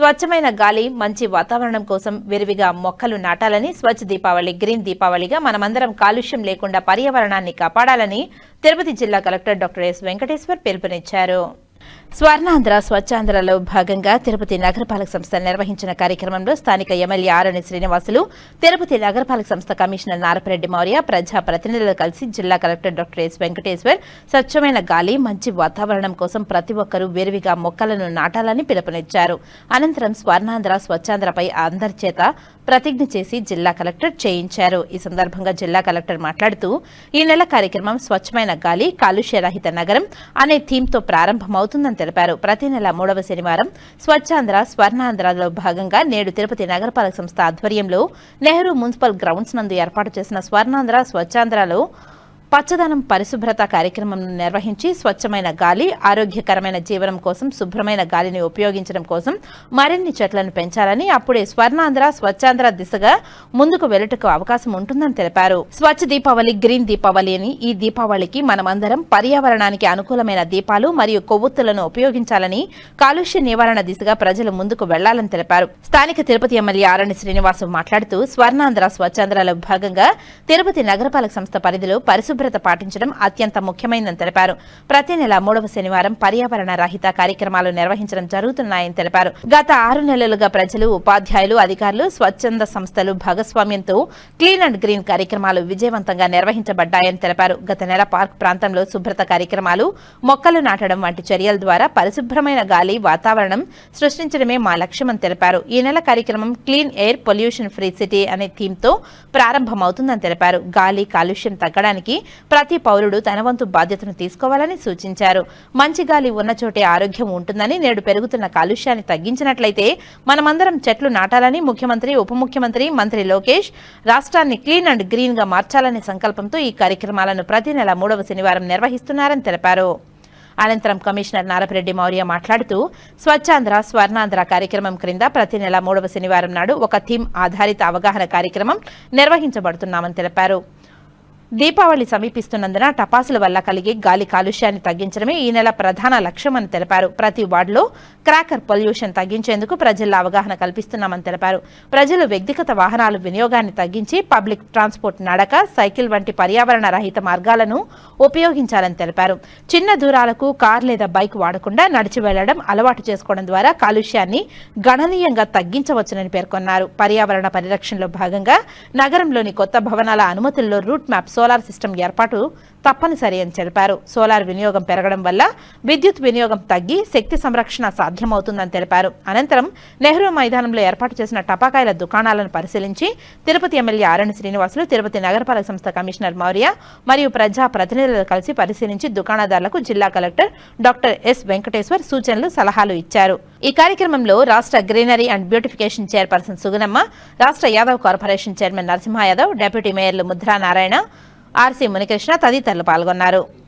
స్వచ్ఛమైన గాలి మంచి వాతావరణం కోసం విరివిగా మొక్కలు నాటాలని స్వచ్ఛ దీపావళి గ్రీన్ దీపావళిగా మనమందరం కాలుష్యం లేకుండా పర్యావరణాన్ని కాపాడాలని తిరుపతి జిల్లా కలెక్టర్ డాక్టర్ ఎస్ వెంకటేశ్వర్ పిలుపునిచ్చారు. స్వర్ణాంధ్ర స్వచ్ఛాంధ్రలో భాగంగా తిరుపతి నగరపాలక సంస్థ నిర్వహించిన కార్యక్రమంలో స్థానిక ఎమ్మెల్యే ఆరణి శ్రీనివాసులు తిరుపతి నగరపాలక సంస్థ కమిషనర్ నారపరెడ్డి మౌర్య ప్రజాప్రతినిధులు కలిసి జిల్లా కలెక్టర్ డాక్టర్ ఎస్ వెంకటేశ్వర్ స్వచ్ఛమైన గాలి మంచి వాతావరణం కోసం ప్రతి ఒక్కరూ వేరువిగా మొక్కలను నాటాలని పిలుపునిచ్చారు. అనంతరం స్వర్ణాంధ్ర స్వచ్ఛాంధ్రపై అందరి చేత ప్రతిజ్ఞ చేసి జిల్లా కలెక్టర్ చేయించారు. ఈ సందర్భంగా జిల్లా కలెక్టర్ మాట్లాడుతూ ఈ నెల కార్యక్రమం స్వచ్ఛమైన గాలి కాలుష్యరహిత నగరం అనే థీమ్తో అవుతుందని తెలిపారు. ప్రతి నెల మూడవ శనివారం స్వచ్ఛాంధ్ర స్వర్ణాంధ్రలో భాగంగా నేడు తిరుపతి నగరపాలక సంస్థ ఆధ్వర్యంలో నెహ్రూ మున్సిపల్ గ్రౌండ్స్ నందు ఏర్పాటు చేసిన స్వర్ణాంధ్ర స్వచ్ఛాంధ్రలో పచ్చదనం పరిశుభ్రత కార్యక్రమం నిర్వహించి స్వచ్ఛమైన గాలి ఆరోగ్యకరమైన జీవనం కోసం శుభ్రమైన గాలిని ఉపయోగించడం కోసం మరిన్ని చెట్లను పెంచాలని అప్పుడే స్వర్ణాంధ్ర స్వచ్ఛాంధ్ర దిశగా ముందుకు వెళ్ళటకు అవకాశం ఉంటుందని తెలిపారు. స్వచ్ఛ దీపావళి గ్రీన్ దీపావళి అని ఈ దీపావళికి మనమందరం పర్యావరణానికి అనుకూలమైన దీపాలు మరియు కొవ్వొత్తులను ఉపయోగించాలని కాలుష్య నివారణ దిశగా ప్రజలు ముందుకు వెళ్ళాలని తెలిపారు. స్థానిక తిరుపతి ఎమ్మెల్యే ఆరణి శ్రీనివాసు మాట్లాడుతూ స్వర్ణాంధ్ర స్వచ్ఛాంధ్రలో భాగంగా తిరుపతి నగరపాలక సంస్థ పరిధిలో పరిశుభ్రత పాటించడం అత్యంత ముఖ్యమైనదని తెలిపారు. ప్రతి నెల మూడవ శనివారం పర్యావరణ రహిత కార్యక్రమాలు నిర్వహించడం జరుగుతున్నాయని తెలిపారు. గత ఆరు నెలలుగా ప్రజలు ఉపాధ్యాయులు అధికారులు స్వచ్ఛంద సంస్థలు భాగస్వామ్యంతో క్లీన్ అండ్ గ్రీన్ కార్యక్రమాలు విజయవంతంగా నిర్వహించబడ్డాయని తెలిపారు. గత నెల పార్క్ ప్రాంతంలో శుభ్రత కార్యక్రమాలు మొక్కలు నాటడం వంటి చర్యల ద్వారా పరిశుభ్రమైన గాలి వాతావరణం సృష్టించడమే మా లక్ష్యమని తెలిపారు. ఈ నెల కార్యక్రమం clean air pollution free city అనే థీమ్తో ప్రారంభమవుతుందని తెలిపారు. గాలి కాలుష్యం తగ్గడానికి ప్రతి పౌరుడు తన వంతు బాధ్యతను తీసుకోవాలని సూచించారు. మంచి గాలి ఉన్న చోటే ఆరోగ్యం ఉంటుందని నేడు పెరుగుతున్న కాలుష్యాన్ని తగ్గించినట్లయితే మనమందరం చెట్లు నాటాలని ముఖ్యమంత్రి ఉప ముఖ్యమంత్రి మంత్రి లోకేష్ రాష్ట్రాన్ని క్లీన్ అండ్ గ్రీన్గా మార్చాలనే సంకల్పంతో ఈ కార్యక్రమాలను ప్రతి నెల మూడవ శనివారం నిర్వహిస్తున్నారని తెలిపారు. అనంతరం కమిషనర్ నారపరెడ్డి మౌర్య మాట్లాడుతూ స్వచ్ఛాంధ్ర స్వర్ణాంధ్ర కార్యక్రమం క్రింద ప్రతి నెల మూడవ శనివారం నాడు ఒక థీమ్ ఆధారిత అవగాహన కార్యక్రమం నిర్వహించబడుతున్నామని తెలిపారు. దీపావళి సమీపిస్తున్నందున టపాసుల వల్ల కలిగే గాలి కాలుష్యాన్ని తగ్గించడమే ఈ నెల ప్రధాన లక్ష్యమని తెలిపారు. ప్రతి వార్డులో క్రాకర్ పొల్యూషన్ తగ్గించేందుకు ప్రజల్లో అవగాహన కల్పిస్తున్నామని తెలిపారు. ప్రజలు వ్యక్తిగత వాహనాల వినియోగాన్ని తగ్గించి పబ్లిక్ ట్రాన్స్పోర్ట్ నడక సైకిల్ వంటి పర్యావరణ రహిత మార్గాలను ఉపయోగించాలని తెలిపారు. చిన్న దూరాలకు కార్ లేదా బైక్ వాడకుండా నడిచి వెళ్ళడం అలవాటు చేసుకోవడం ద్వారా కాలుష్యాన్ని గణనీయంగా తగ్గించవచ్చునని పేర్కొన్నారు. పర్యావరణ పరిరక్షణలో భాగంగా నగరంలోని కొత్త భవనాల అనుమతుల్లో రూట్ మ్యాప్స్ సోలార్ సిస్టమ్ ఏర్పాటు తప్పనిసరి అని తెలిపారు. సోలార్ వినియోగం పెరగడం వల్ల విద్యుత్ వినియోగం తగ్గి శక్తి సంరక్షణ సాధ్యమవుతుందని తెలిపారు. అనంతరం నెహ్రూ మైదానంలో ఏర్పాటు చేసిన టపాకాయల దుకాణాలను పరిశీలించి తిరుపతి ఎమ్మెల్యే ఆరణి శ్రీనివాసులు తిరుపతి నగరపాలక సంస్థ కమిషనర్ మౌర్య మరియు ప్రజా ప్రతినిధులు కలిసి పరిశీలించి దుకాణదారులకు జిల్లా కలెక్టర్ డాక్టర్ ఎస్ వెంకటేశ్వర్ సూచనలు సలహాలు ఇచ్చారు. ఈ కార్యక్రమంలో రాష్ట్ర greenery and beautification chairperson Sugunamma రాష్ట్ర Yadav corporation chairman Narasimha Yadav deputy మేయర్లు Mudra Narayana RC Munikrishna తదితరులు పాల్గొన్నారు.